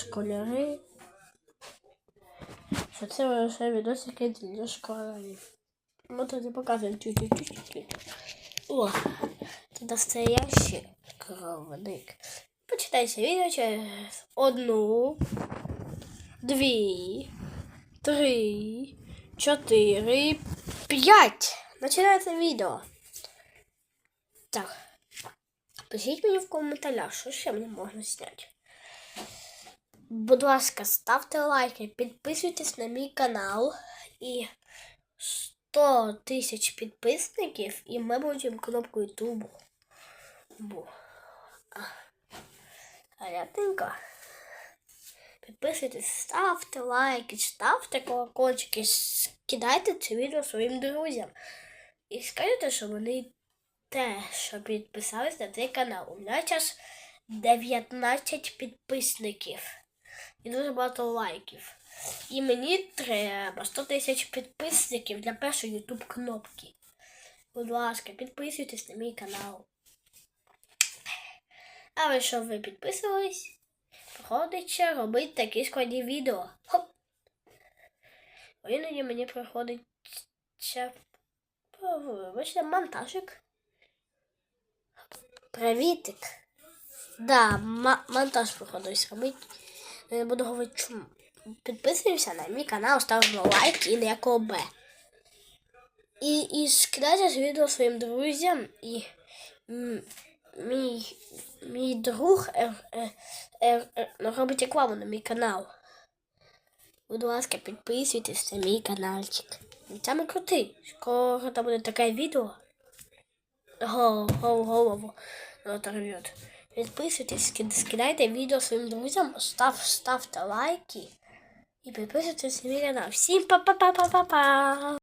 школяри. Що це лише відосики для школярів. Ну тоді показуємо чуть-чуть. О, це настоящий кровник. Почитайте відео через одну, дві, три, чотири, п'ять. Починається відео. Так. Пишіть мені в коментарях, що ще мені можна зняти. Будь ласка, ставте лайки, підписуйтесь на мій канал і 100 тисяч підписників, і ми будемо кнопку YouTube. Бу. Підписуйтесь, ставте лайки, ставте колокольчики, кидайте це відео своїм друзям. І скажете, що вони теж підписались на цей канал. У мене зараз 19 підписників і дуже багато лайків. І мені треба 100 тисяч підписників для першої YouTube кнопки. Будь ласка, підписуйтесь на мій канал. А ви що ви підписувались? Приходиться робити такі складні відео. Хоп! Іноді мені приходиться вибачте, монтажик. Привітик. Да, монтаж приходиться робити. Не буду говорити чому. Підписуємося на мій канал, ставимо лайк і ніякого Б. І, і скидайте відео своїм друзям і мій, мій друг е, е, е, е, робить рекламу на мій канал. Будь ласка, підписуйтесь на мій каналчик. Він Саме крутий. Скоро там буде таке відео. Го, го, голову оторвет. Підписуйтесь, скидайте відео своїм друзям, став, ставте лайки і підписуйтесь на мій канал. Всім па-па-па-па-па-па!